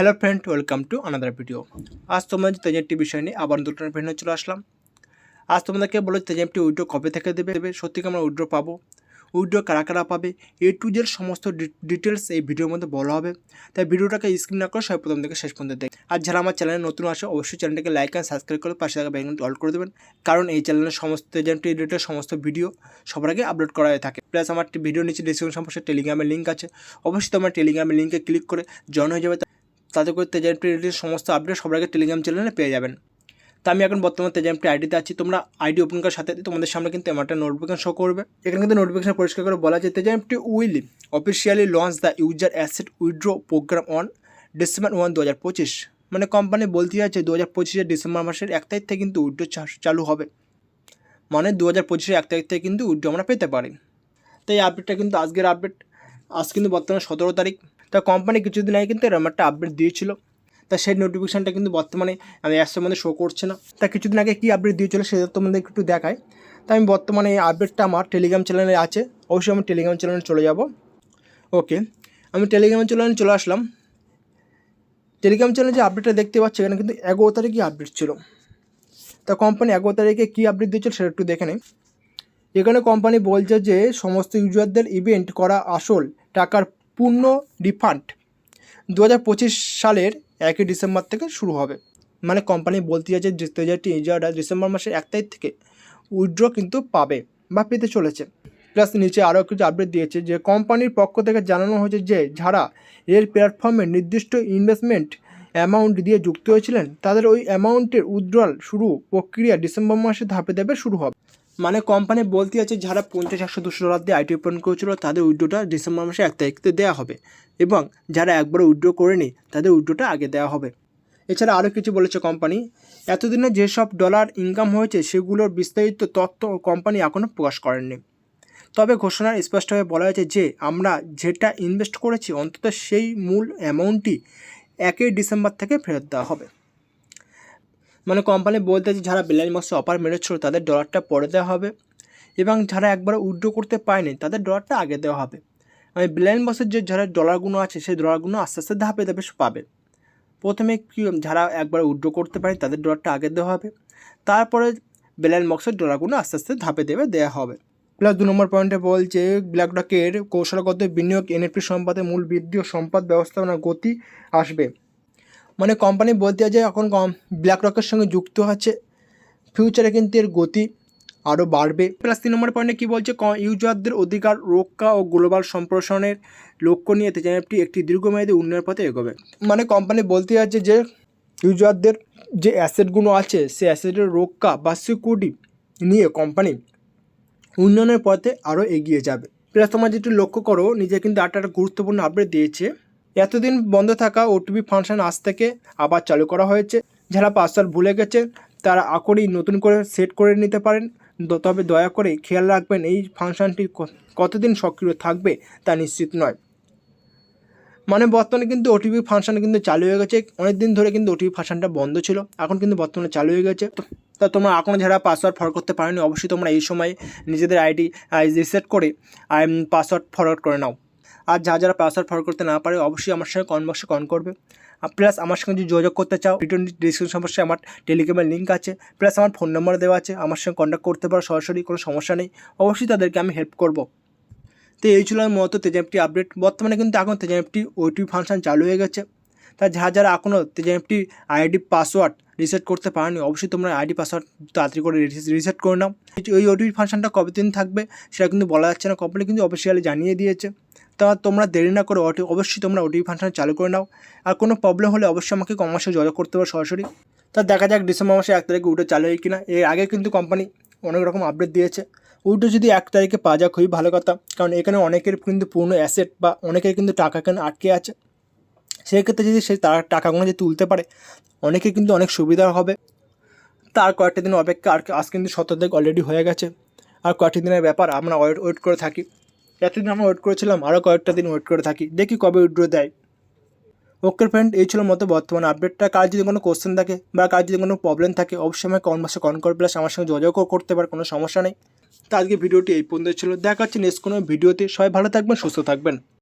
Hello friend welcome to another video আজ তোমাদের তেজেন্টি বিষয় নিয়ে আবার দুটো ফ্রেন্ড চলে আসলাম। আজ তোমাদেরকে বলো তেজেন্টি উইড্রো কবে থেকে দেবে দেবে। সত্যি আমরা উইড্রো পাবো? উইড্রো কারা কারা পাবে? এ টু জেড সমস্ত ডিটেলস এই ভিডিওর মধ্যে বলা হবে। তাই ভিডিওটাকে স্ক্রিন না করে সবাই প্রথম থেকে শেষ পর্যন্ত দেখ আর যারা আমার চ্যানেলে নতুন আসে, অবশ্যই চ্যানেলটাকে লাইক অ্যান্ড সাবস্ক্রাইব করে পাশে থাকা বেলগুলো অল করে দেবেন। কারণ এই চ্যানেলের সমস্ত এজেন্ট রিলেটেড সমস্ত ভিডিও সবার আগে আপলোড করা হয়ে থাকে। প্লাস আমার ভিডিও নিচে ডিসক্রিপশন বক্সে টেলিগ্রামের লিঙ্ক আছে। অবশ্যই তোমার টেলিগ্রামের লিঙ্কে ক্লিক করে জয়েন হয়ে যাবে। তাতে করে তেজ তেজামটি রিলেটেড সমস্ত আপডেট সবার আগে টেলিগ্রাম চ্যানেলে পেয়ে যাবেন। তা আমি এখন বর্তমানে তেজামটি আইডিতে আছি, তোমরা আইডি ওপেন করার সাথে তোমাদের সামনে কিন্তু আমার একটা নোটিফিকেশন শো করবে। এখানে কিন্তু নোটিফিকেশন পরিষ্কার করে বলা যায় তেজ তেজামটি will officially launch the user asset withdraw program on December one দু হাজার পঁচিশ মানে কোম্পানি বলতে যাচ্ছে দু হাজার পঁচিশের ডিসেম্বর মাসের এক তারিখ থেকে কিন্তু উইড্রো চালু হবে। মানে দু হাজার পঁচিশের এক তারিখ থেকে কিন্তু উইড্রো আমরা পেতে পারি। তো এই আপডেটটা কিন্তু আজকের আপডেট আজ কিন্তু বর্তমানে সতেরো তারিখ। তা কোম্পানি কিছুদিন আগে কিন্তু এরকম একটা আপডেট দিয়েছিল। তা সেই নোটিফিকেশানটা কিন্তু বর্তমানে আমি অ্যাপসের মধ্যে শো করছে না। তা কিছুদিন আগে কী আপডেট দিয়েছিল সেটা তোমাদের একটু দেখায় তাই আমি বর্তমানে এই আপডেটটা আমার টেলিগ্রাম চ্যানেলে আছে। অবশ্যই আমি টেলিগ্রাম চ্যানেলে চলে যাব। ওকে আমি টেলিগ্রাম চ্যানেলে চলে আসলাম। টেলিগ্রাম চ্যানেলে যে আপডেটটা দেখতে পাচ্ছি, এখানে কিন্তু এগারো তারিখে আপডেট ছিল। তা কোম্পানি এগারো তারিখে কী আপডেট দিয়েছিল সেটা একটু দেখে নেই। এখানে কোম্পানি বলছে যে, সমস্ত ইউজারদের ইভেন্ট করা আসল টাকার পূর্ণ রিফান্ড দু হাজার পঁচিশ সালের একই ডিসেম্বর থেকে শুরু হবে। মানে কোম্পানি বলতে যাচ্ছে দু হাজার ইউজাররা ডিসেম্বর মাসের এক তারিখ থেকে উইথড্র কিন্তু পাবে বা পেতে চলেছে। প্লাস নিচে আরও কিছু আপডেট দিয়েছে যে কোম্পানির পক্ষ থেকে জানানো হয়েছে যে যারা এর প্ল্যাটফর্মে নির্দিষ্ট ইনভেস্টমেন্ট অ্যামাউন্ট দিয়ে যুক্ত হয়েছিলেন, তাদের ওই অ্যামাউন্টের উইথড্রল শুরু প্রক্রিয়া ডিসেম্বর মাসে ধাপে ধাপে শুরু হবে। মানে কোম্পানি বলতে আছে যারা পঞ্চাশ, একশো, দুশো ডলার দিয়ে আইটি ওপেন করেছিল, তাদের উইড্রোটা ডিসেম্বর মাসে এক তারিখতে দেওয়া হবে। এবং যারা একবার উইড্রো করেনি, তাদের উইড্রোটা আগে দেওয়া হবে। এছাড়া আরও কিছু বলেছে কোম্পানি এতদিনে যেসব ডলার ইনকাম হয়েছে, সেগুলোর বিস্তারিত তথ্য কোম্পানি এখনও প্রকাশ করেননি। তবে ঘোষণার স্পষ্টভাবে বলা হয়েছে যে, আমরা যেটা ইনভেস্ট করেছি, অন্তত সেই মূল অ্যামাউন্টটি একই ডিসেম্বর থেকে ফেরত দেওয়া হবে। মানে কোম্পানি বলতে যে যারা বেলাইন মাসে অফার মেরেছিল তাদের ডলারটা পরে দেওয়া হবে এবং যারা একবার উইড্রো করতে পায়নি তাদের ডলারটা আগে দেওয়া হবে। মানে বেলাইন বসের যে যারা ডলারগুলো আছে সেই ডলারগুলো আস্তে আস্তে ধাপে ধাপে পাবে। প্রথমে কি যারা একবার উইড্রো করতে পারে তাদের ডলারটা আগে দেওয়া হবে। তারপরে বেলাইন বক্সের ডলারগুলো আস্তে আস্তে ধাপে দেবে দেওয়া হবে। প্লাস দু নম্বর পয়েন্টে বলছে ব্ল্যাকডকের কৌশলগত বিনিয়োগ এনএফটি সম্পদে মূল বৃদ্ধি ও সম্পদ ব্যবস্থাপনার গতি আসবে। মানে কোম্পানি বলতে যে এখন কম ব্ল্যাক রকের সঙ্গে যুক্ত আছে। ফিউচারে কিন্তু এর গতি আরও বাড়বে। প্লাস তিন নম্বর পয়েন্টে কী বলছে? ইউজারদের অধিকার রক্ষা ও গ্লোবাল সম্প্রসারণের লক্ষ্য নিয়ে তেজানএফটি একটি দীর্ঘমেয়াদী উন্নয়নের পথে এগোবে। মানে কোম্পানি বলতে যাচ্ছে যে, ইউজারদের যে অ্যাসেটগুলো আছে সে অ্যাসেটের রক্ষা বা সিকিউরিটি নিয়ে কোম্পানি উন্নয়নের পথে আরও এগিয়ে যাবে। প্লাস তোমার যেটি লক্ষ্য করো, নিজে কিন্তু আটটা একটা গুরুত্বপূর্ণ আপডেট দিয়েছে। এতদিন বন্ধ থাকা ওটিপি ফাংশন আজ থেকে আবার চালু করা হয়েছে। যারা পাসওয়ার্ড ভুলে গেছে তারা আকরেই নতুন করে সেট করে নিতে পারেন। তবে দয়া করে খেয়াল রাখবেন, এই ফাংশনটি কতদিন সক্রিয় থাকবে তা নিশ্চিত নয়। মানে বর্তমানে কিন্তু ওটিপি ফাংশন কিন্তু চালু হয়ে গেছে। অনেক দিন ধরে কিন্তু ওটিপি ফাংশনটা বন্ধ ছিল, এখন কিন্তু বর্তমানে চালু হয়ে গেছে। তা তোমরা এখনও যারা পাসওয়ার্ড ফরওয়ার্ড করতে পারোনি, অবশ্যই তোমরা এই সময় নিজেদের আইডি রিসেট করে পাসওয়ার্ড ফরওয়ার্ড করে নাও। আর যা যারা পাসওয়ার্ড ফরওয়ার্ড করতে না পারে, অবশ্যই আমার সঙ্গে কমেন্ট বক্সে কন করবে। প্লাস আমার সঙ্গে যদি যোগাযোগ করতে চাও ভিডিও ডিসক্রিপশন বক্সে আমার টেলিগ্রামের লিঙ্ক আছে। প্লাস আমার ফোন নাম্বার দেওয়া আছে, আমার সঙ্গে কন্ট্যাক্ট করতে পারো, সরাসরি কোনো সমস্যা নেই। অবশ্যই তাদেরকে আমি হেল্প করব। তো এই ছিল মতো তেজামটি আপডেট বর্তমানে কিন্তু এখন তেজামটি ওটি ফাংশন চালু হয়ে গেছে। তা যারা যারা এখনও তেজামটি আইডি পাসওয়ার্ড রিসেট করতে পারেনি, অবশ্যই তোমরা আইডি পাসওয়ার্ড তাড়াতাড়ি করে রিসেট করে নাও। ওই ওটিপি ফাংশনটা কবে দিন থাকবে সেটা কিন্তু বলা যাচ্ছে না। কোম্পানি কিন্তু অফিসিয়ালি জানিয়ে দিয়েছে। তা তোমরা দেরি না করে ওটি অবশ্যই তোমরা ওটিপি ফাংশন চালু করে নাও। আর কোনো প্রবলেম হলে অবশ্যই আমাকে কমার্সে যোগাযোগ করতে পারো সরাসরি। তা দেখা যাক ডিসেম্বর মাসে এক তারিখে উঠে চালু হয় কিনা। এর আগে কিন্তু কোম্পানি অনেক রকম আপডেট দিয়েছে। উইডো যদি এক তারিখে পাওয়া যায় খুবই ভালো কথা। কারণ এখানে অনেকের কিন্তু পূর্ণ অ্যাসেট বা অনেকের কিন্তু টাকা কেন আটকে আছে। সেক্ষেত্রে যদি সে তার টাকাগুলো যদি তুলতে পারে, অনেকের কিন্তু অনেক সুবিধা হবে। তার কয়েকটা দিন অপেক্ষা, আর আজ কিন্তু সতেরো অলরেডি হয়ে গেছে। আর কয়েকটি দিনের ব্যাপার আমরা ওয়েট ওয়েট করে থাকি। এতদিন আমরা ওয়েট করেছিলাম আরও কয়েকটা দিন ওয়েট করে থাকি। দেখি কবে উইড্রো দেয়। ওকে ফ্রেন্ড এই ছিল মতো বর্তমান আপডেটটা কার যদি কোনো কোশ্চেন থাকে বা কার যদি কোনো প্রবলেম থাকে, অবশ্যই আমাকে কমেন্ট বক্সে কমেন্ট করে প্লাস আমার সঙ্গে যোগাযোগও করতে পারে, কোনো সমস্যা নেই। তো আজকে ভিডিওটি এই পর্যন্ত ছিল। দেখা হচ্ছে নেক্সট কোনো ভিডিওতে সবাই ভালো থাকবেন, সুস্থ থাকবেন।